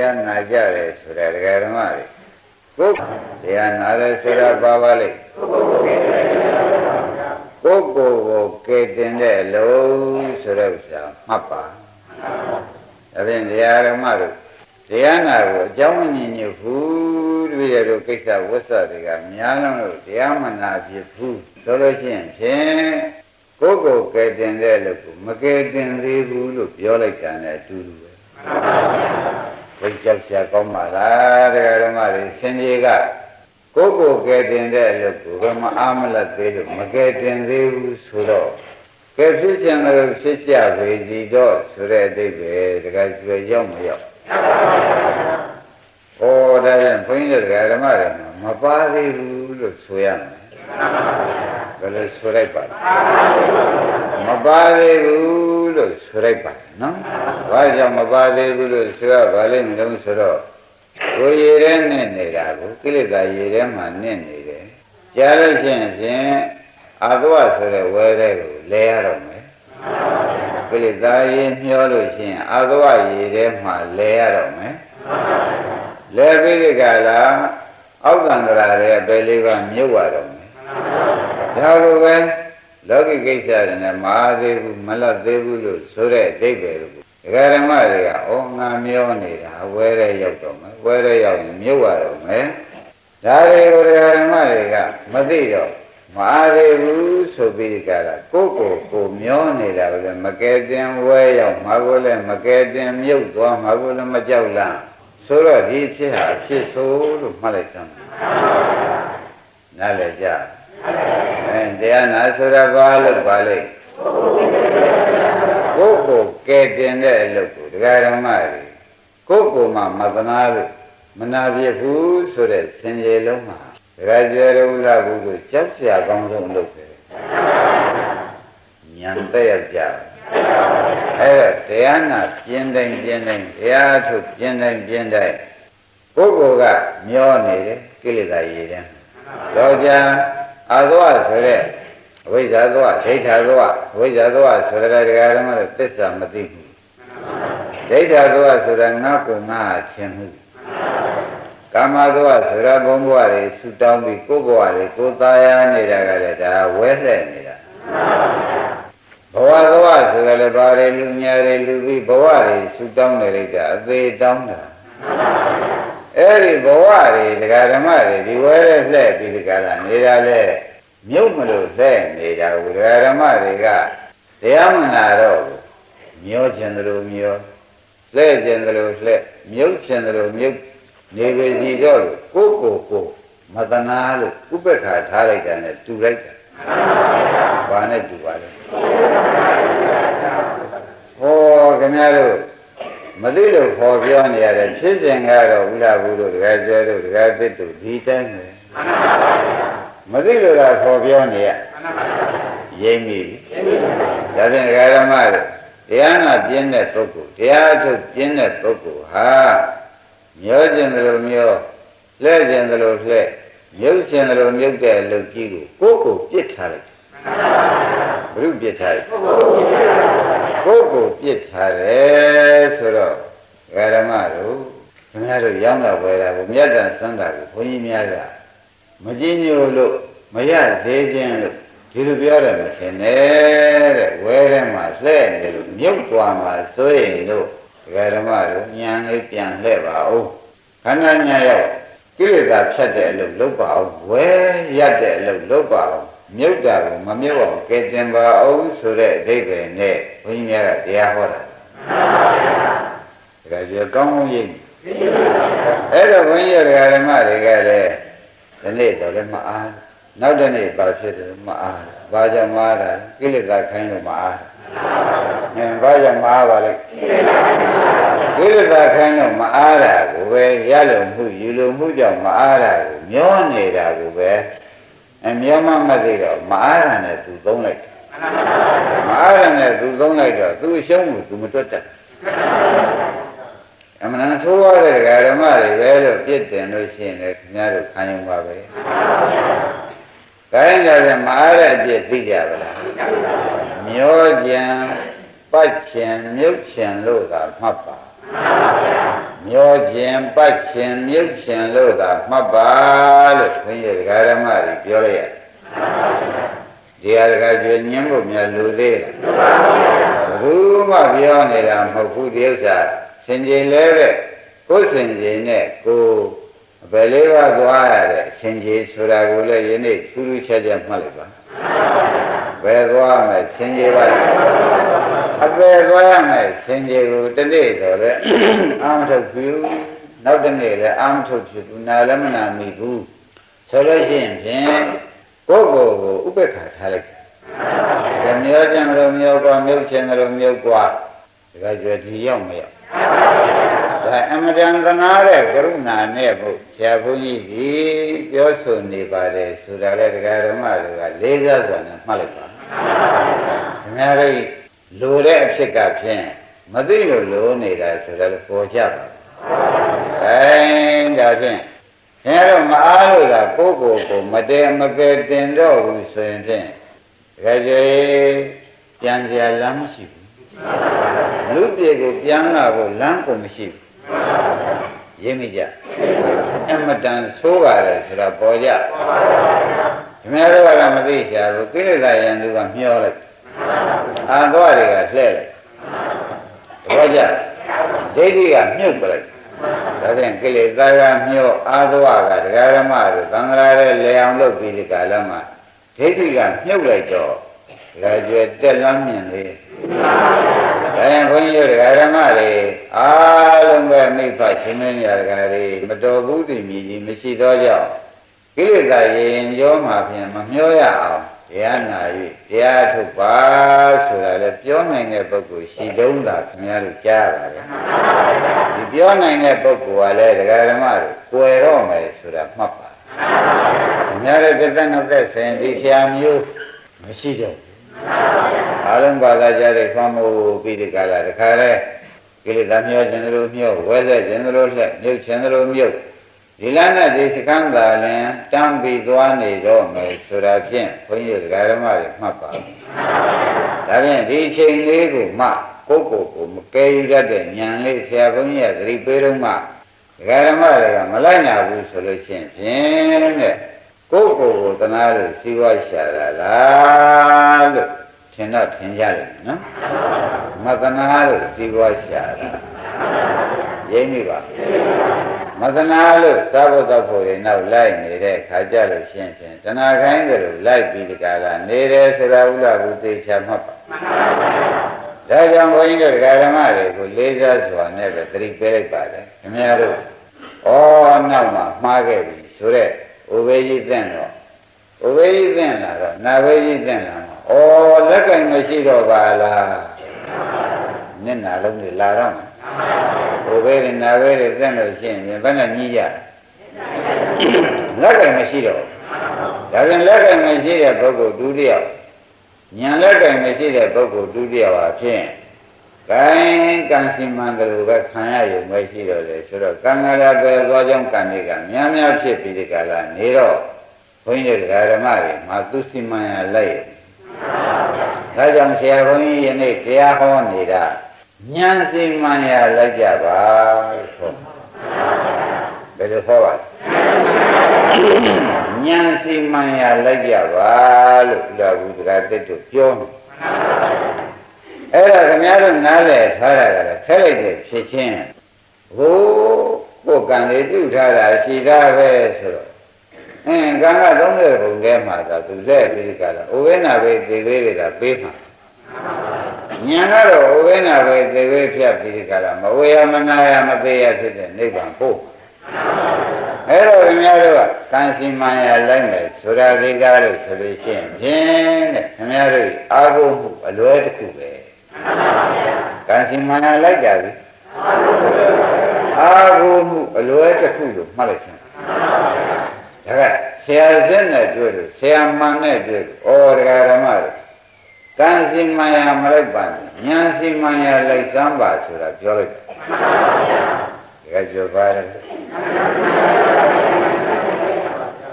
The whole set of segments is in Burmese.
တရားနာကြတယ်ဆိုတာဒကာဓမ္မတွေကိုယ်တရားနာတယ်ဆိုတာပါပါလိမ့်ကိုယ်ကိုယ်ကိုကဲတင်တဲ့အလုံးဆိုတဲ့ဥစ္စာမှတ်ပါဒါဖြင့်တရားဓမ္မတို့တရားနာကိုအကြောင်းမညင်ညစ်ဘူးတပည့်တို့ကိစ္စဝတ်ဆတွေကများလုံးလို့တရားမနာဖြစ်ဘူးဆိုလို့ရှိရင်ဖြင့်ကိုယ်ကိုယ်ကဲတင်တဲ့လို့ကိုမကဲတင်သေးဘူးလို့ပြောလိုက်တာနဲ့အတူတူပဲဘိ တ်ကြောက်ရှာကောင်းပါလားတရားဓမ္မတွေရှင်ကြီးကကိုယ်ကိုယ်ကဲတင်တဲ့လို့ကိုဘယ်မအားမလတ်သေးလို့မကဲတင်သေးဘူးဆိုတော့ကဲဖြစ်ချင်လို့ဖြစ်ကြပေစီတော့ဆိုတဲ့အတိတ်ပဲတခါကျွေရောက်မရောက်ဟောဒါပြန်ဘုန်းကြီးတို့ဓမ္မတွေမပါသေးဘူးလို့ဆိုရမယ်ဘယ်လိုဆိုလိုက်ပါလဲမပါသေးဘူးလို့ဆိုလိုက်ပါနော် ဘာကြောင့်မပါသေးဘူးလို့ဆိုရပါလိမ့်မလို့ဆိုတော့ကိုယ်ရည်ထဲနဲ့နေတာကိုကိလေသာရည်ထဲမှာနဲ့နေတယ်ကြားလို့ရှိရင်ဖြင့်အာသဝဆိုတဲ့ဝဲတဲ့ကိုလဲရတော့မယ်ကိလေသာရည်မျောလို့ရှိရင်အာသဝရည်ထဲမှာလဲရတော့မယ်လဲပြီးဒီကလာအောက်ကံတရာရဲ့ဘယ်လေးပါမြုပ်ရတော့မယ်ဒါကိုပဲလောကီကိစ္စတွေနဲ့မအားသေးဘူးမလတ်သေးဘူးလို့ဆိုတဲ့အဓိပ္ပာယ်ကို ဒကာဓမ္မတွေကဩငါမျောနေတာဝဲရဲရောက်တော့မယ်ဝဲရဲရောက်ရင်မြုပ်ရတော့မယ်ဒါတွေကိုဒကာဓမ္မတွေကမသိတော့မအားသေးဘူးဆိုပြီးကြတာကိုယ့်ကိုယ်ကိုမျောနေတာကလည်းမကဲတင်ဝဲရောက်မှာကိုလည်းမကဲတင်မြုပ်သွားမှာကိုလည်းမကြောက်လားဆိုတော့ဒီဖြစ်ဟာဖြစ်ဆိုလို့မှတ်လိုက်သမ်းနားလည်ကြအဲတရားနာဆိုတာဘာလို့ပါလိမ့် ကဲတင်တဲ့အလုပ်ကိုတရားဓမ္မတွေကိုယ်ကိုယ်မှမသနာလို့မနာပြဘူးဆိုတဲ့စင်ကြယ်လုံးမှာတရားကျေရုလကုကိုကြောက်စရာကောင်းဆုံးလုပ်တယ်ဉာဏ်တက်ရကြအဲ့ဒါတရားနာပြင်းတိုင်းပြင်းတိုင်းတရားထုတ်ပြင်းတိုင်းပြင်းတိုင်းပုဂ္ဂိုလ်ကမျောနေတယ်ကိလေသာရည်တယ်လောကြာအသောဆိုတဲ့ အဝိဇ္ဇာသဝဒိဋ္ဌာသဝအဝိဇ္ဇာသဝဆိုတဲ့တရားဓမ္မတွေသစ္စာမသိဘူးဒိဋ္ဌာသဝဆိုတာငါ့ကိုငါချင်းမှုကာမသဝဆိုတာဘုံဘဝတွေဆူတောင်းပြီးကိုယ်ဘဝတွေကိုယ်သားရနေတာကလည်းဒါဝဲလှည့်နေတာဘဝသဝဆိုတာလည်းဘာတွေလူညာတွေလူပြီးဘဝတွေဆူတောင်းနေလိုက်တာအသေးတောင်းတာအဲ့ဒီဘဝတွေဒကာဓမ္မတွေဒီဝဲလဲလှည့်ပြီးဒီကလာနေတာလဲ မြုပ်မလို့လှည့်နေတာကိုဒကာဓမ္မတွေကတရားမနာတော့ဘူးမျောခြင်းသလိုမျောလှည့်ခြင်းသလိုလှည့်မြုပ်ခြင်းသလိုမြုပ်နေပေစီတော့ကိုယ့်ကိုယ်ကိုမတနာလို့ဥပ္ပခါထားလိုက်တာနဲ့တူလိုက်တာဘာနဲ့တူပါလဲဟောခင်ဗျားတို့မသိလို့ခေါ်ပြောနေရတယ်ဖြစ်စဉ်ကတော့ဘုရားဘုလို့တကယ်ကျဲတို့တကယ်သစ်တို့ဒီတိုင်းပဲမ သိလို့လားခေါ်ပြောနေရရိမ့်ပြီဒါဖြင့်ဒကာဓမ္မတို့တရားနာပြင်းတဲ့ပုဂ္ဂိုလ်တရားထုတ်ပြင်းတဲ့ပုဂ္ဂိုလ်ဟာမျောကျင်တယ်လို့မျောလှဲ့ကျင်တယ်လို့လှဲ့မြုပ်ကျင်တယ်လို့မြုပ်တဲ့အလုပ်ကြီးကိုကိုယ့်ကိုပြစ်ထားလိုက်ဘုရုပြစ်ထားလိုက်ကိုယ့်ကိုပြစ်ထားတယ်ဆိုတော့ဓမ္မတို့ခင်ဗျားတို့ရောင်းတာဝယ်တာကိုမြတ်တန်စမ်းတာကိုဘုန်းကြီးများက မကြည့်ညို့လို့မရသေးခြင်းလို့ဒီလိုပြောတယ်မထင်နဲ့တဲ့ဝဲထဲမှာလှဲ့နေလို့မြုပ်သွားမှာစိုးရင်လို့ဓမ္မတို့ညံလေးပြန်လှဲ့ပါဦးခန္ဓာညာရောက်ကိလေသာဖြတ်တဲ့အလုပ်လုပ်ပါအောင်ဝဲရက်တဲ့အလုပ်လုပ်ပါအောင်မြုပ်တာကိုမမြုပ်အောင်ကဲတင်ပါအောင်ဆိုတဲ့အဓိပ္ပာယ်နဲ့ဘုန်းကြီးများကတရားဟောတာဒါကြကောင်းကောင်းရိပ်အဲ့တော့ဘုန်းကြီးတို့ဓမ္မတွေကလည်း ဒီနေ့တော့လည်းမအားနောက်တနေ့ဘာဖြစ်တယ်မအားဘာကြောင့်မအားတာကိလေသာခိုင်းလို့မအားအင်းဘာကြောင့်မအားပါလဲကိလေသာခိုင်းလို့မအားတာကိုပဲရလို့မှုယူလို့မှုကြောင့်မအားတာကိုမျောနေတာကိုပဲအမျောမမသိတော့မအားတာနဲ့သူသုံးလိုက်မအားတာနဲ့သူသုံးလိုက်တော့သူအရှုံးကိုသူမတွက်တတ် အမှန်ဆိုးရတဲ့ဓမ္မတွေပဲလို့ပြစ်တင်လို့ရှိရင်လည်းခင်ဗျားတို့ခံယူပါပဲဒါရင်လည်းမအားတဲ့အပြစ်သိကြပါလားမျောကြံပတ်ချင်မြုပ်ချင်လို့သာမှတ်ပါမျောခြင်းပတ်ခြင်းမြုပ်ခြင်းလို့သာမှတ်ပါလို့ဘုန်းကြီးဒကာဓမ္မတွေပြောလိုက်ရတယ်ဒီဟာဒကာကျွညင်းဖို့များလူသေးတယ်ဘူးမှပြောနေတာမဟုတ်ဘူးဒီဥစ္စာ စင်ကြယ်လဲတဲ့ကိုယ်စင်ကြယ်နဲ့ကိုယ်ဘယ်လေးပါးသွားရတဲ့အစင်ကြယ်ဆိုတာကိုလည်းယနေ့ထူးထူးခြားခြားမှတ်လိုက်ပါဘယ်သွားမယ်စင်ကြယ်ပါအပယ်သွားရမယ်စင်ကြယ်ကိုတနေ့တော့လေအာမထုတ်ဘူးနောက်တနေ့လည်းအာမထုတ်ဖြစ်ဘူးနာလည်းမနာမိဘူးဆိုလို့ရှိရင်ဖြင့်ကိုယ်ကိုယ်ကိုဥပ္ပခါထားလိုက်ဓမျောကျံလိုမျိုးကွာမြုပ်ခြင်းလိုမျိုးကွာဒါကြွယ်ဒီရောက်မရောက် ဒါအမတန်သနာတဲ့ကရုဏာနဲ့ဘုဆရာဘုန်းကြီးဒီပြောဆိုနေပါတယ်ဆိုတာလေတရားဓမ္မတွေကလေးစားစွာနဲ့မှတ်လိုက်ပါခင်ဗျားတို့လိုတဲ့အဖြစ်ကဖြင့်မသိလို့လိုနေတာဆိုတော့ပေါ်ကြပါအဲဒါဖြင့်ခင်ဗျားတို့မအားလို့ကကိုယ့်ကိုယ်ကိုမတည်မကယ်တင်တော့ဘူးဆိုရင်ဖြင့်တကယ်ကျေပြန်ကြလမ်းမရှိဘူး လူပြေကိုပြန်လာဖို့လမ်းကိုမရှိဘူးရင်းမိကြအမတန်ဆိုးပါတယ်ဆိုတာပေါ်ကြခင်ဗျားတို့ကလည်းမသိချာဘူးကိလေသာယံသူကမျောလိုက်အာသွားတွေကလှဲ့လိုက်ဘောကြဒိဋ္ဌိကမြုပ်ပလိုက်ဒါဖြင့်ကိလေသာကမျောအာသွားကဒကာရမတို့သံဃာရဲ့လေအောင်လုပ်ပြီးဒီကာလမှာဒိဋ္ဌိကမြုပ်လိုက်တော့ဒါကျွဲတက်လမ်းမြင်လေ ဒါရင်ဘုန်းကြီးတို့ဒကာရမတွေအားလုံးပဲမိဖချင်းမင်းညာဒကာတွေမတော်ဘူးတည်မြည်ကြီးမရှိတော့ကြောင့်ကိလေသာရင်ရောမှဖြင့်မမျောရအောင်တရားနာ၍တရားထုတ်ပါဆိုတာလေပြောနိုင်တဲ့ပုဂ္ဂိုလ်ရှိတုံးတာခင်ဗျားတို့ကြားပါတယ်ဒီပြောနိုင်တဲ့ပုဂ္ဂိုလ်ကလည်းဒကာဓမ္မတို့ကွယ်တော့မယ်ဆိုတာမှတ်ပါခင်ဗျားတို့တစ်သက်နှစ်သက်ဆင်ဒီဆရာမျိုးမရှိတော့ဘူး အလုံးပါသာကြတဲ့ဖမ်းမှုပြီးဒီကလာတခါလဲကိလေသာမျောခြင်းတို့မျောဝဲဆက်ခြင်းတို့လှက်မြုပ်ခြင်းတို့မြုပ်ဒီလမ်းနဲ့ဒီစကံသာလင်တမ်းပြီးသွားနေတော့မယ်ဆိုတာဖြင့်ဘုန်းကြီးဓမ္မတွေမှတ်ပါဒါဖြင့်ဒီချိန်လေးကိုမှကိုယ့်ကိုယ်ကိုမကယ်ရတဲ့ဉာဏ်လေးဆရာဘုန်းကြီးကသတိပေးတော့မှဓမ္မတွေကမလိုက်နာဘူးဆိုလို့ချင်းဖြင့်တဲ့ကိုယ့်ကိုယ်ကိုသနာလို့စီဝါရှာတာလားလို့ထ င်တော့ထင်ကြတယ်နော်မသနာလို့စီဝါရှာတာရင်းပြီပါမသနာလို့သာဘသောဖို့တွေနောက်လိုက်နေတဲ့ခါကြလို့ရှင်းဖြင့်တဏှာခိုင်းတယ်လို့လိုက်ပြီးဒီကလာနေတယ်ဆိုတာဥလာဘူးသိချာမှတ်ပါဒါကြောင့်ဘုန်းကြီးတို့ဒကာဓမ္မတွေကိုလေးစားစွာနဲ့ပဲသတိပေးလိုက်ပါတယ်ခင်ဗျားတို့ဩနောက်မှမှားခဲ့ပြီဆိုတော့ဥပေကြီးသင့်တော့ဥပေကြီးသင့်လာတော့နာဘေကြီးသင့်လာတော့ ဩလက်ကင်မရှိတော့ပါလားမျက်နာလုံးတွေလာတော့ဟိုဘဲနဲ့နာဘဲတွေသက်လို့ရှိရင်ဘယ်နဲ့ကြီးကြလက်ကင်မရှိတော့ဒါပြန်လက်ကင်မရှိတဲ့ပုဂ္ဂိုလ်ဒုတိယဉာဏ်လက်ကင်မရှိတဲ့ပုဂ္ဂိုလ်ဒုတိယပါဖြင့်ကံကံစီမံတယ်လို့ပဲခံရရုံပဲရှိတော့တယ်ဆိုတော့ကံကရာပဲသွားကြောင်းကံတွေကများများဖြစ်ပြီးဒီကလာနေတော့ဘုန်းကြီးတို့ဓမ္မတွေမှာသူစီမံရလိုက် ဒါကြောင့်ဆရာဘုန်းကြီးယနေ့တရားဟောနေတာဉာဏ်စိမှန်ရလိုက်ကြပါဆိုဘယ်လိုဟောပါဉာဏ်စိမှန်ရလိုက်ကြပါလို့ဥလာဘူးတရားတက်တို့ပြောတယ်အဲ့ဒါခင်ဗျားတို့နားလည်ထားတာကလည်းထဲလိုက်တဲ့ဖြစ်ချင်းဟိုးကိုယ်ကံလေးပြုထားတာရှိတာပဲဆိုတော့ အင်းကံကသုံးတဲ့ဘုံထဲမှာသာသူလက်ပြီးကြတာဥဝိနာပဲဒီလေးတွေကပေးမှာဉာဏ်ကတော့ဥဝိနာပဲသေဝေဖြတ်ပြီးကြတာမဝေယမနာယမသေးရဖြစ်တဲ့နိဗ္ဗာန်ပို့အဲ့တော့ခင်ဗျားတို့ကကံစီမံရလိုက်မယ်ဆိုတာဒီကားလို့ဆိုလို့ရှိရင်ဖြင့်တဲ့ခင်ဗျားတို့အာဟုမှုအလွဲတစ်ခုပဲကံစီမံရလိုက်ကြပြီအာဟုမှုအလွဲတစ်ခုလို့မှတ်လိုက်ချင် ဒါကဆရာစင်းနဲ့တွေ့လို့ဆရာမန်နဲ့တွေ့လို့ဩတရားဓမ္မတို့ကံစီမံရမလိုက်ပါနဲ့ဉာဏ်စီမံရလိုက်စမ်းပါဆိုတာပြောလိုက်တယ်ဒါကကြောပါတယ်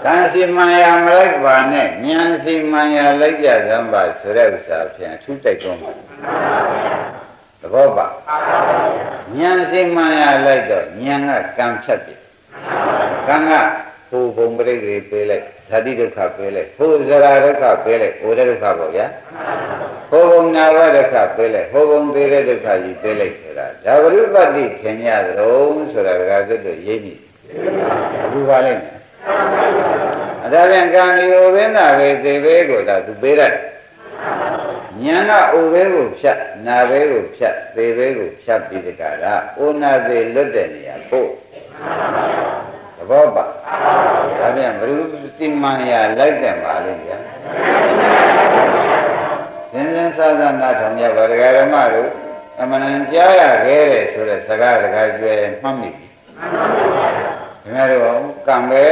ကံစီမံရမလိုက်ပါနဲ့ဉာဏ်စီမံရလိုက်ကြစမ်းပါဆိုတဲ့ဥစ္စာဖြင့်အထူးတိုက်တွန်းပါသဘောပါဉဉာဏ်စိမှန်ရလိုက်တော့ဉာဏ်ကကံဖြတ်ပြီကံက ဟိုဘုံပရိသေပေးလိုက်ဓာတိဒုက္ခပေးလိုက်ဟိုဇရာဒုက္ခပေးလိုက်ဟိုတဲ့ဒုက္ခပေါ့ဗျာဟိုဘုံနာဝဒုက္ခပေးလိုက်ဟိုဘုံသေးတဲ့ဒုက္ခကြီးပေးလိုက်ဆိုတာဒါဝိပတ္တိခင်ရသလုံးဆိုတာကသတ်တော့ရေးပြီအခုပါလိမ့်မယ်အဒါပြန်ကံဒီဥပင်းနာပဲသေဘေးကိုဒါသူပေးတယ်ညာကဥဘေးကိုဖြတ်နာဘေးကိုဖြတ်သေဘေးကိုဖြတ်ပြီးတကလားဩနာသေးလွတ်တဲ့နေရာပို့ သဘောပါဒါပြန်ဘုရုစီမံရလိုက်တယ်ပါလိမ့်ဗျာစင်စင်စားစားနာထောင်ရပါဒဂရမတို့အမှန်တန်ကြားရခဲ့တဲ့ဆိုတဲ့စကားတကားကျွဲမှတ်မိပြီခင်ဗျားတို့ကံပဲ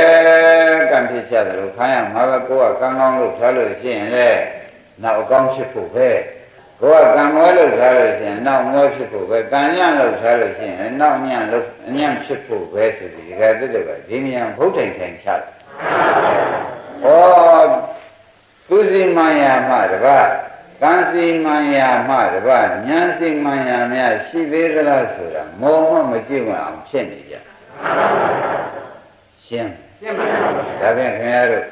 ကံဖြစ်ချတယ်လို့ခိုင်းရမှာပဲကိုကကံကောင်းလို့ထားလို့ရှိရင်လေနောက်အကောင်းဖြစ်ဖို့ပဲ ကိုကကံမွဲလို့ထားလို့ရှိရင်နောက်မွဲဖြစ်ဖို့ပဲကံညံ့လို့ထားလို့ရှိရင်နောက်ညံ့လို့ညံ့ဖြစ်ဖို့ပဲဆိုပြီးဒီကတည်းကဒီနေရာဘုဒ္ဓံထိုင်ချတယ်။ဩသူစီမံယာမှတပါကံစီမံယာမှတပါဉာဏ်စီမံယာများရှိသေးသလားဆိုတာမောမမကြည့်မအောင်ဖြစ်နေကြ။ရှင်းရှင်းပါပါဒါဖြင့်ခင်ဗျားတို့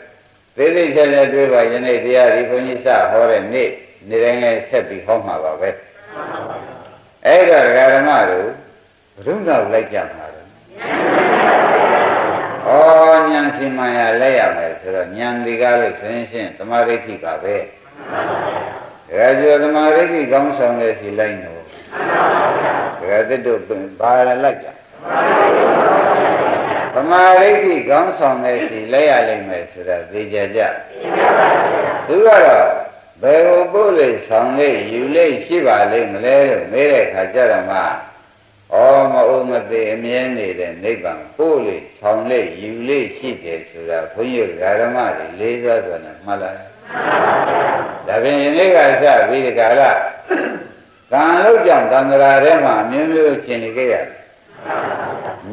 သိသိချာချာတွေးပါယနေ့တရားဒီဘုန်းကြီးစဟောတဲ့နေ့ နေ့တိုင်းလည်းဆက်ပြီးဟောမှာပါပဲအဲ့တော့ဒကာဓမ္မတို့ဘုရုနောက်လိုက်ကြမှာလေဩဉာဏ်စီမံရလက်ရမယ်ဆိုတော့ဉာဏ်ဒီကားလို့ဆိုရင်ရှင်းသမာဓိဋ္ဌိပါပဲဒကာကျော်သမာဓိဋ္ဌိကောင်းဆောင်တဲ့စီလိုက်နော်ဒကာသစ်တို့ဘာလိုက်ကြသမာဓိဋ္ဌိကောင်းဆောင်တဲ့စီလက်ရလိမ့်မယ်ဆိုတာသိကြကြသူကတော့ ဘယ်ကိုပို့လို့ဆောင်လို့ယူလို့ရှိပါလိမ့်မလဲလို့မေးတဲ့ခါကျတော့မှဩမအုံမသေးအမြဲနေတဲ့နိဗ္ဗာန်ပို့လို့ဆောင်လို့ယူလို့ရှိတယ်ဆိုတာဘုန်းကြီးဓမ္မတွေလေးစားစွာနဲ့မှတ်လိုက်ဒါဖြင့်ယနေ့ကစပြီးဒီကာလကံလို့ကြောင့်သံဃာထဲမှာမျိုးမျိုးရှင်းနေကြရတယ်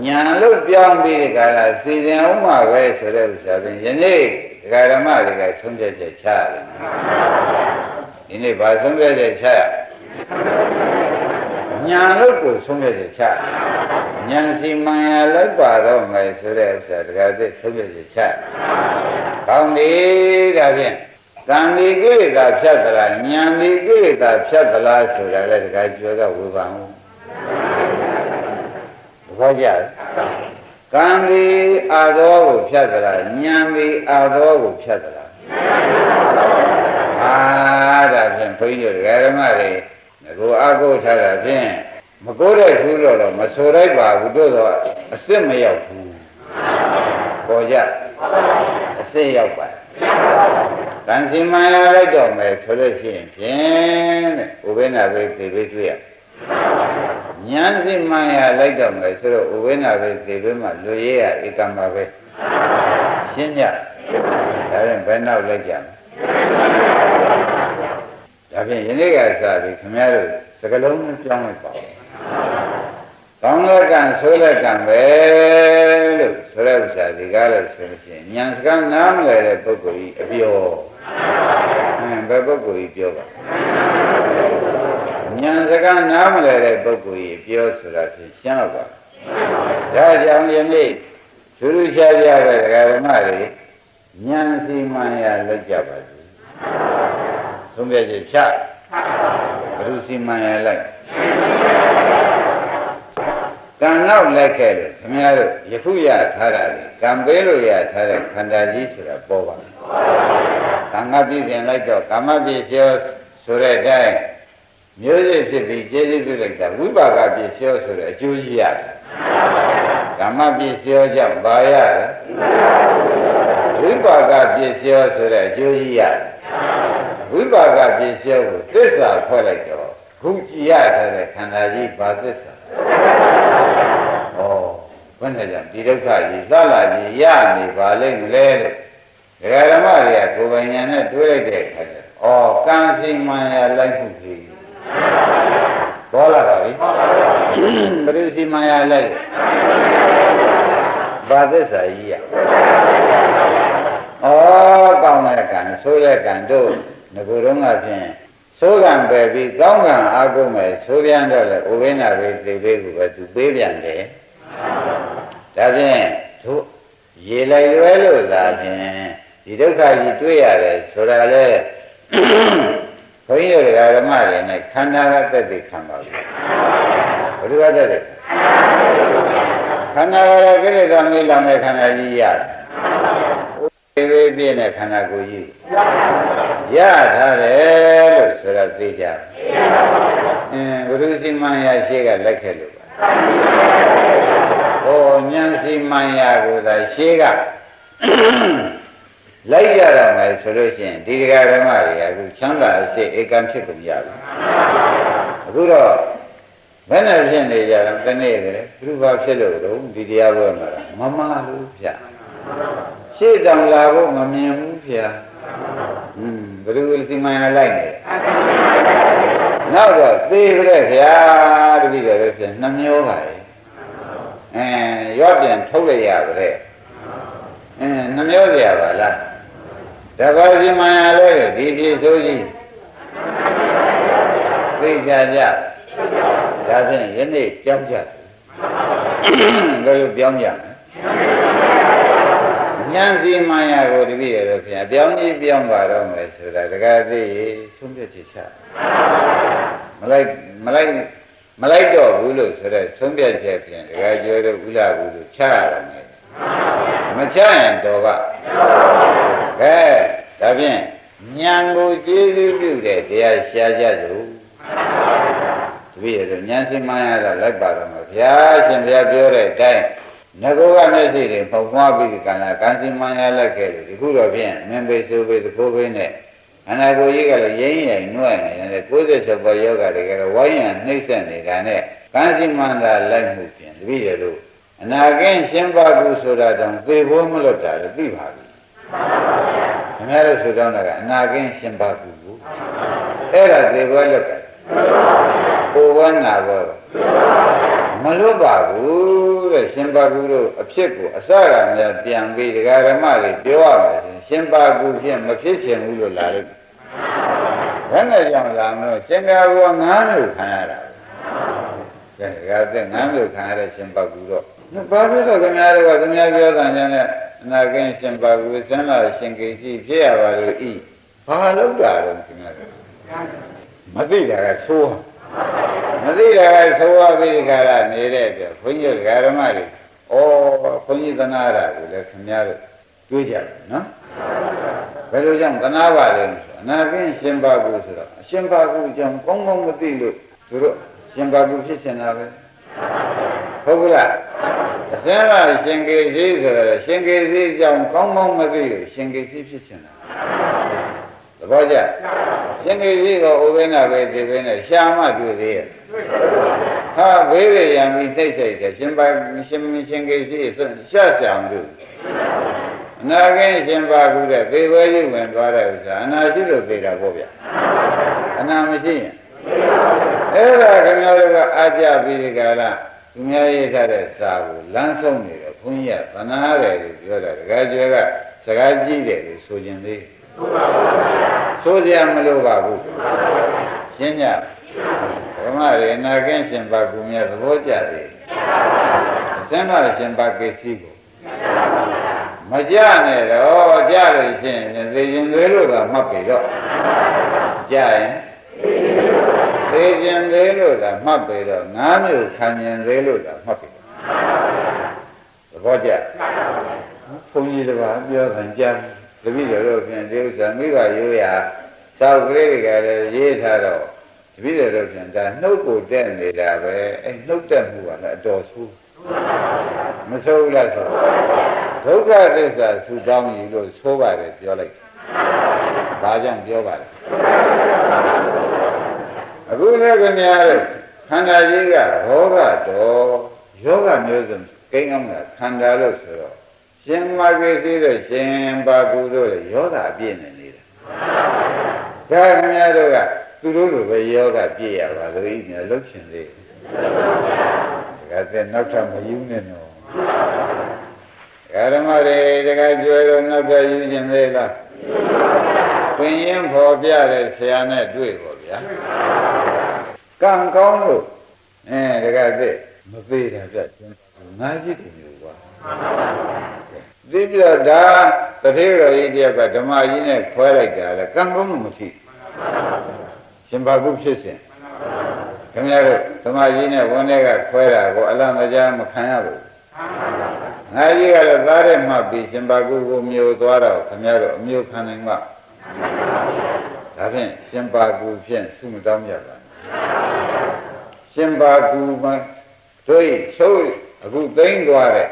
ညာလို့ပြောင်းပြီးဒီကာလစီစဉ်အောင်မှာပဲဆိုတဲ့ဥစ္စာဖြင့်ယနေ့ဒကာဓမ္မတွေကဆုံးဖြတ်ချက်ချရတယ် ဒီနေ့ဘာဆုံးဖြတ်ချက်ချရညာလို့ကိုဆုံးဖြတ်ချက်ချညာစီမံရလိုက်ပါတော့မယ်ဆိုတဲ့ဥစ္စာဒကာသိဆုံးဖြတ်ချက်ချကောင်းပြီဒါဖြင့်ကံဒီကိလေသာဖြတ်သလားညာဒီကိလေသာဖြတ်သလားဆိုတာလည်းဒကာကျွဲကဝေဖန်ဘူးဘောကြကံဒီအာသောကိုဖြတ်သလားဉာဏ်ဒီအာသောကိုဖြတ်သလားအာ ဒါဖြင့်ဘုန်းကြီးတို့ဓမ္မတွေငကိုအကုထားတာဖြင့်မကိုးတဲ့ဘူးတော့တော့မဆိုလိုက်ပါဘူးတို့တော့အစ်စ်မရောက်ဘူးပေါ်ကြအစ်စ်ရောက်ပါကံစီမံရလိုက်တော့မယ်ဆိုလို့ရှိရင်ဖြင့်တဲ့ဥပိ္ပနာပဲသိပြီးတွေ့ရဉာဏ်စိမှန်ရလိုက်တော့မယ်ဆိုတော့ဥဝိနာပဲသေဘဲမှာလူရဲရဧကံပါပဲရှင်းကြဒါရင်ဘယ်နောက်လိုက်ကြမလဲ ဒါဖြင့်ယနေ့ကစပြီးခင်ဗျားတို့စကလုံးပြောင်းလိုက်ပါဦးကောင်းလက်ကံဆိုးလက်ကံပဲလို့ဆိုတဲ့ဥစ္စာဒီကားလို့ဆိုလို့ရှိရင်ဉာဏ်စကားနားမလဲတဲ့ပုဂ္ဂိုလ်ကြီးအပြောဟင်ဘယ်ပုဂ္ဂိုလ်ကြီးပြောပါဉာဏ်စကားနားမလဲတဲ့ပုဂ္ဂိုလ်ကြီးပြောဆိုတာဖြင့်ရှင်းတော့ပါဒါကြောင့်ယနေ့သူလူရှားကြတဲ့ဓမ္မတွေဉာဏ်စီမံရလက်ကြပါစေ သုံးပြချက်ချဘုရုစီမံရလိုက်ကံနောက်လိုက်ခဲ့တယ်ခင်ဗျားတို့ယခုရထားတာလေကံပေးလို့ရထားတဲ့ခန္ဓာကြီးဆိုတာပေါ်ပါကံကပြည့်ပြင်လိုက်တော့ကာမပြည့်ပြောဆိုတဲ့အတိုင်းမျိုးစိဖြစ်ပြီးကျေးဇူးပြုလိုက်တာဝိပါကပြည့်ပြောဆိုတဲ့အကျိုးကြီးရတယ်ကာမပြည့်ပြောကြောင့်ဘာရတယ်ဝိပါကပြည့်ပြောဆိုတဲ့အကျိုးကြီးရတယ် ဝိပါကပြည့်ပြောကိုသစ္စာဖွဲ့လိုက်တော့ခုကြည်ရတဲ့ခန္ဓာကြီးဘာသစ္စာဩဘယ်နဲ့ကြောင့်ဒီဒုက္ခကြီးသလာကြီးရနေပါလိမ့်မလဲလို့ဒကာဓမ္မတွေကကိုယ်ပိုင်ဉာဏ်နဲ့တွေးလိုက်တဲ့အခါကျတော့ဩကံစီမံရလိုက်မှုကြီးပေါ်လာပါပြီပရိစီမံရလိုက်ဘာသစ္စာကြီးရဩကောင်းတဲ့ကံဆိုးတဲ့ကံတို့ ငကိုယ်တော့ကဖြင့်ဆိုးကံပဲပြီးကောင်းကံအားကုန်မယ်ဆိုးပြန်တော့လေဥပိ္ပနာပဲသိပေးကိုပဲသူပေးပြန်တယ်ဒါဖြင့်တို့ရေလိုက်လွဲလို့သာဖြင့်ဒီဒုက္ခကြီးတွေ့ရတယ်ဆိုတာလေဘုန်းကြီးတို့ဓမ္မတွေနဲ့ခန္ဓာကတက်သိခံပါဘူးဘုရားတက်သိခန္ဓာကလည်းကိလေသာမေးလောင်တဲ့ခန္ဓာကြီးရတယ် ဒီဝိပြည့်တဲ့ခန္ဓာကိုယ်ကြီးရထားတယ်လို့ဆိုတော့သိကြအင်းဘုရုစီမံရရှိကလက်ခဲ့လို့ပါဟောဉာဏ်စီမံရကိုသာရှိကလိုက်ကြတော့မယ်ဆိုလို့ရှိရင်ဒီဒကာဓမ္မတွေကအခုချမ်းသာအစိတ်ဧကံဖြစ်ကုန်ကြပြီအခုတော့ဘယ်နဲ့ဖြစ်နေကြတော့တနေ့ကလေးဘုရားဖြစ်လို့တော့ဒီတရားပွဲမှာမမလို့ဗျ ရှေ့တောင်လာဖို့မမြင်ဘူးဗျอืมဘယ်လိုစီမံရလိုက်နေနောက်တော့သေကြတဲ့ဗျာတပည့်တော်လည်းပြန်နှမျောပါလေအဲရော့ပြန်ထုတ်လိုက်ရပါတဲ့အဲနှမျောကြရပါလားတဘာစီမံရလဲဒီပြည်ဆိုကြီးသိကြကြဒါဖြင့်ယနေ့ကြောင်းကြတယ်ဘယ်လိုပြောင်းကြမလဲ ဉာဏ်စီမံရကိုတပည့်ရတော့ဖြင့်ပြောင်းကြီးပြောင်းပါတော့မယ်ဆိုတာတကားသိဆုံးဖြတ်ချက်ချမလိုက်မလိုက်မလိုက်တော့ဘူးလို့ဆိုတော့ဆုံးဖြတ်ချက်ဖြင့်တကားကျွဲတော့ဥလာဘူးလို့ချရတော့မယ်မချရင်တော့ကကဲဒါဖြင့်ဉာဏ်ကိုကျေးဇူးပြုတဲ့တရားရှားကြစို့တပည့်ရတော့ဉာဏ်စင်မှန်းရတော့လိုက်ပါတော့မှာဗျာရှင်ဗျာပြောတဲ့အတိုင်း ငကောကမျက်စိတွေပုံပွားပြီးကံလာကံစင်မှန်းရလိုက်ခဲ့လို့ဒီခုတော့ဖြင့်မင်းပိဆိုပိသကိုပိနဲ့အနာကိုကြီးကလည်းရင်းရင်နွဲ့နေတယ်96ပေါ်ယောဂတွေကလည်းဝိုင်းရနှိမ့်ဆက်နေတာနဲ့ကံစင်မှန်းတာလိုက်မှုဖြင့်တပည့်ရလို့အနာကင်းရှင်းပါကူဆိုတာတောင်သိဖို့မလွတ်တာလည်းသိပါပြီခင်ဗျားတို့ဆိုတော့ကအနာကင်းရှင်းပါကူကိုအဲ့ဒါသိဖို့လွတ်တယ်ကိုယ်ဝနာဘော မလွတ်ပါဘူးတဲ့ရှင်ပါကူတို့အဖြစ်ကိုအစကများပြန်ပြီးဒကာဓမ္မတွေပြောရမယ်ရှင်ရှင်ပါကူဖြင့်မဖြစ်ချင်ဘူးလို့လာလို့ဘယ်နဲ့ကြောင့်လာမလို့ရှင်ပါကူကငားလို့ခံရတာကဲဒကာသက်ငားလို့ခံရတဲ့ရှင်ပါကူတော့ဘာဖြစ်လို့ခင်ဗျားတို့ကခင်ဗျားပြောတာညာနဲ့အနာကင်းရှင်ပါကူဆန်းလာရှင်ကိစီဖြစ်ရပါလို့ဤဘာလို့တာတော့ခင်ဗျားတို့မသိတာကသိုး မသိတာကသိုးရပြီခါရနေတဲ့အတွက်ဘုန်းကြီးဓမ္မတွေဩဘုန်းကြီးသနာတာကိုလည်းခင်ဗျားတို့တွေးကြတယ်နော်ဘယ်လိုကြောင့်သနာပါလဲဆိုအနာကင်းရှင်ပါကူဆိုတော့အရှင်ပါကူကြောင့်ကောင်းကောင်းမသိလို့သူတို့ရှင်ပါကူဖြစ်ချင်တာပဲဟုတ်ကလားအစင်းကရှင်ကေစီဆိုတော့ရှင်ကေစီကြောင့်ကောင်းကောင်းမသိလို့ရှင်ကေစီဖြစ်ချင်တာသဘောကျ ရှင်ကေစီကဥပိ္ပနာပဲဒီပဲနဲ့ရှာမတွေ့သေးရဲ့ဟာဘေးရရံပြီးသိစိတ်တယ်ရှင်ပါရှင်ရှင်ကေစီရှာရှာမလို့အနာကင်းရှင်ပါကူတဲ့သေဝဲကြီးဝင်သွားတဲ့ဥစ္စာအနာရှိလို့သိတာပေါ့ဗျအနာမရှိရင်အဲ့ဒါခင်ဗျားတို့ကအာကြပြီးဒီကလာသူများရေးထားတဲ့စာကိုလမ်းဆုံးနေတယ်ဘုန်းကြီးကသနာတယ်လို့ပြောတာတခါကျွဲကစကားကြည့်တယ်လို့ဆိုခြင်းသေး ဆိုကြမလို့ပါဘူးရှင်းကြဓမ္မရေနာကင်းရှင်ပါကူမြတ်သဘောကျတယ်စမ်းပါရှင်ပါကိစ္စကိုမကြနဲ့တော့ကြလို့ရှိရင်သေရင်သေးလို့ကမှတ်ပြီတော့ကြရင်သေခြင်းသေးလို့သာမှတ်ပြီတော့ငါးမျိုးခံခြင်းသေးလို့သာမှတ်ပြီသဘောကျဘုန်းကြီးတပါးပြောခံကြတ ပည့်တော်တို့ဖြင့်ဒီဥစ္စာမိဘရိုးရာသောက်ကလေးတွေကလည်းရေးထားတော့တပည့်တော်တို့ဖြင့်ဒါနှုတ်ကိုတက်နေတာပဲအဲနှုတ်တက်မှုကလည်းအတော်ဆိုးမဆိုးဘူးလားဆိုဒုက္ခသစ္စာသူတောင်းယူလို့ဆိုးပါတယ်ပြောလိုက်ဘာကြောင့်ပြောပါလဲအခုလည်းခင်ဗျားတို့ခန္ဓာကြီးကရောဂတော်ယောဂမျိုးစုံကိန်းအောင်တာခန္ဓာလို့ဆိုတော့ ရှင်မာကိစီတို့ရှင်ပါကုတို့ယောဂအပြည့်နေနေတာဒါခင်ဗျားတို့ကသူတို့လိုပဲယောဂပြည့်ရပါလို့ဤများလှုပ်ချင်သေးတယ်ဒါကသက်နောက်ထပ်မယူနဲ့နော်ဓမ္မတွေတကယ်ပြောတော့နောက်ထပ်ယူခြင်းသေးလားပင်ရင်ဖော်ပြတဲ့ဆရာနဲ့တွေ့ပါဗျဗျာကံကောင်းလို့အဲတကယ်သိမသေးတာပြငါကြည့်တယ်လို့ကွာ သိပြီးတော့ဒါတတိယတော်ကြီးတယောက်ကဓမ္မကြီးနဲ့ခွဲလိုက်တာလေကံကောင်းလို့မရှိရှင်ဘာကုဖြစ်စဉ်ခင်ဗျားတို့ဓမ္မကြီးနဲ့ဝန်ထဲကခွဲတာကိုအလံမကြားမခံရဘူးငါကြီးကလည်းသားတဲ့မှပြီးရှင်ဘာကုကိုမျိုးသွားတော့ခင်ဗျားတို့အမျိုးခံနိုင်မှာဒါဖြင့်ရှင်ဘာကုဖြင့်ဆုမတောင်းကြပါရှင်ဘာကုမှာတို့ချိုးအခုသိမ့်သွားတဲ့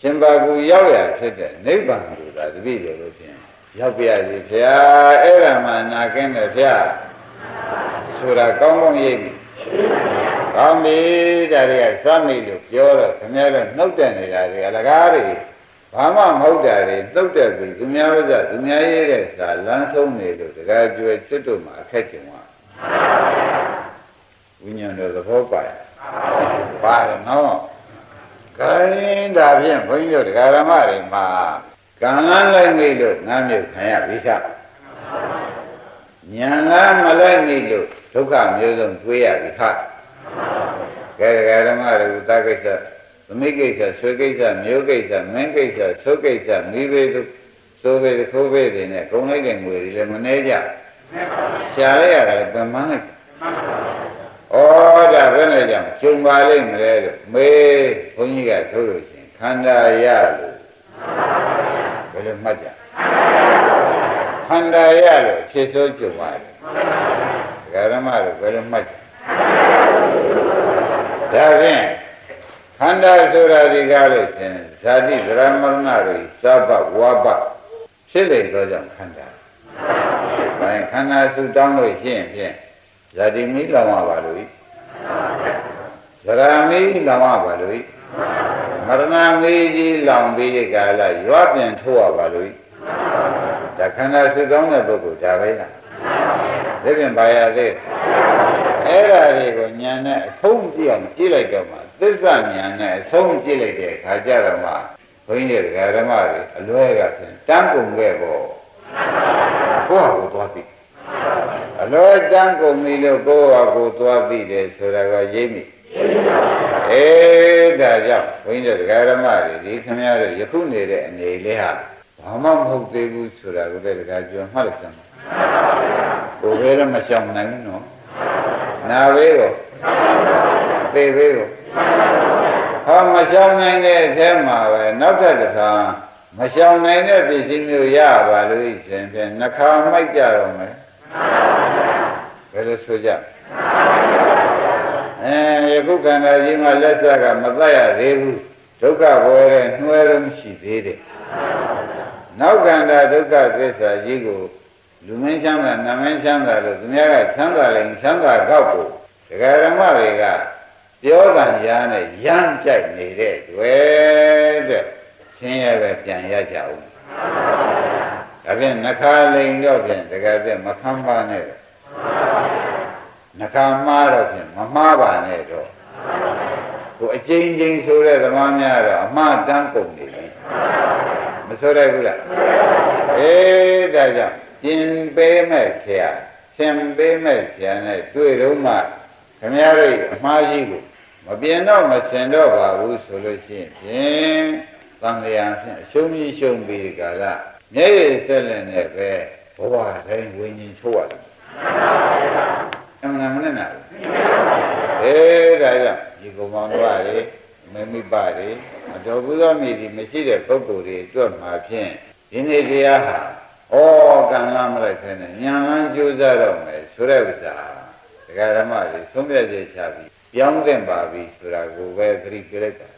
ရှင်ဘာကုရောက်ရဖြစ်တဲ့နိဗ္ဗာန်ကိုသာတပည့်တော်လို့ဖြင့်ရောက်ပြရစီဗျာအဲ့ဒါမှနာကင်းတယ်ဗျာဆိုတာကောင်းကောင်းရိပ်ပြီကောင်းပြီဒါတွေကစမိလို့ပြောတော့ခင်ဗျားတို့နှုတ်တဲ့နေတာတွေအလကားတွေဘာမှမဟုတ်တာတွေသုတ်တဲ့ပြီသူများဥစ္စာသူများရေးတဲ့စာလမ်းဆုံးနေလို့တကားကျွဲချွတ်တို့မှာအခက်ကျင်သွားဝိညာဉ်တော်သဘောပါပါတယ်နော် ခိုင်းဒါဖြင့်ဘုန်းကြီးတို့တရားဓမ္မတွေမှာကံလန်းလိုက်နေလို့ငါးမြုပ်ခံရပြီခညာလန်းမလိုက်နေလို့ဒုက္ခမျိုးစုံတွေ့ရပြီခကဲတရားဓမ္မတွေကတာကိစ္စသမိကိစ္စဆွေကိစ္စမျိုးကိစ္စမင်းကိစ္စသုကိစ္စမိဘတို့သိုးဘေးခိုးဘေးတွေနဲ့ဂုံလိုက်တဲ့ငွေတွေလည်းမနှဲကြရှားလိုက်ရတယ်ပြန်မှန်းလိုက် ဩဒါဘယ်နဲ့ကြောင့်ကျုံပါလိမ့်မလဲလို့မေးဘုန်းကြီးကထုတ်လို့ရှင်ခန္ဓာရလို့ဘယ်လိုမှတ်ကြခန္ဓာရလို့ဖြစ်စိုးကျုံပါတယ်ဒကာရမတို့ဘယ်လိုမှတ်ကြဒါဖြင့်ခန္ဓာဆိုတာဒီကားလို့ရှင်ဇာတိသရမရဏတွေသဗ္ဗဝါပဖြစ်လေသောကြောင့်ခန္ဓာ။ဘာခန္ဓာစုတောင်းလို့ရှိရင်ဖြင့် ဇာတိမိလောင်ရပါလို့။ဇရာမိလောင်ရပါလို့။မရဏမိကြီးလောင်ပြီးကာလရွာပြန်ထိုးရပါလို့။ဒါခန္ဓာစုတောင်းတဲ့ပုဂ္ဂိုလ်ဒါပဲလား။ဒါပြန်ပါရသေးအဲ့ဓာတွေကိုညာနဲ့အထုံးကြည့်အောင်ကြည့်လိုက်တော့မှသစ္စာဉာဏ်နဲ့အဆုံးကြည့်လိုက်တဲ့အခါကျတော့မှဘုန်းကြီးတွေဓမ္မတွေအလွဲကဖြင့်တန်းကုန်ခဲ့ပေါ့ကိုယ့်ဟာကိုယ်သွားသိ အလွဲတန်းကုန်ပြီလို့ကိုယ့်ဟာကိုယ်သွားသိတယ်ဆိုတာကရိပ်မိအေးဒါကြောင့်ဘုန်းကြီးတွေဓမ္မတွေဒီခင်ဗျားတို့ယခုနေတဲ့အနေလေးဟာဘာမှမဟုတ်သေးဘူးဆိုတာကိုလည်းတခါပြောမှတ်လိုက်စမ်းကိုယ်ပဲလည်းမရှောင်နိုင်ဘူးနော်နာဘေးကိုသေဘေးကိုဟောမရှောင်နိုင်တဲ့အထဲမှာပဲနောက်ထပ်တစ်ခါမရှောင်နိုင်တဲ့ပစ္စည်းမျိုးရပါလို့ရှင်ဖြင့်နှခါမိုက်ကြတော့မယ်ဘ ယ်လိုဆိုကြအဲယခုကံတော်ကြီးမှာလက်ဆက်ကမတတ်ရသေးဘူးဒုက္ခဘွယ်တဲ့နှွဲတော့မရှိသေးတယ်နောက်ကံတာဒုက္ခသစ္စာကြီးကိုလူမင်းချမ်းသာနမင်းချမ်းသာလို့သူများကချမ်းသာလိုက်ချမ်းသာကောက်ကိုဒကာရမတွေကပြောကံရားနဲ့ရမ်းကြိုက်နေတဲ့တွေ့တဲ့ဆင်းရဲပဲပြန်ရကြအောင်ဒါဖြင့်နှခါလိန်တော့ဖြင့်တကယ်ပြမခံပါနဲ့ နှခါမှားတော့ဖြင့်မမှားပါနဲ့တော့ကိုအကျဉ်းချင်းဆိုတဲ့သမားများတော့အမှားတန်းကုန်နေပြီမဆိုရဘူးလားအေးဒါကြောင့်ကျင်ပေးမဲ့ဆရာဆင်ပေးမဲ့ဆရာနဲ့တွေ့တော့မှခမည်းတော်အမှားကြီးကိုမပြင်းတော့မဆင်တော့ပါဘူးဆိုလို့ရှိရင်ဖြင့်သံဃာဖြင့်အရှုံးကြီးရှုံးပြီးကာလမျက်ရည်ဆက်လက်နဲ့ပဲဘဝတိုင်းဝิญဉ်ချိုးရတယ် အမှန်မနဲ့နာဘူးအေးဒါကြောင့်ဒီကုံမောင်တို့တွေမမိပါတွေအတော်ဘူးသောမိဒီမရှိတဲ့ပုဂ္ဂိုလ်တွေအတွက်မှာဖြင့်ဒီနေ့တရားဟာဩကံလားမလိုက်ခဲနဲ့ညာလန်းကြိုးစားတော့မယ်ဆိုတဲ့ဥစ္စာဒကာဓမ္မတွေသုံးပြည့်ချပြီးပြောင်းသင့်ပါပြီဆိုတာကိုပဲသတိပြလိုက်တာ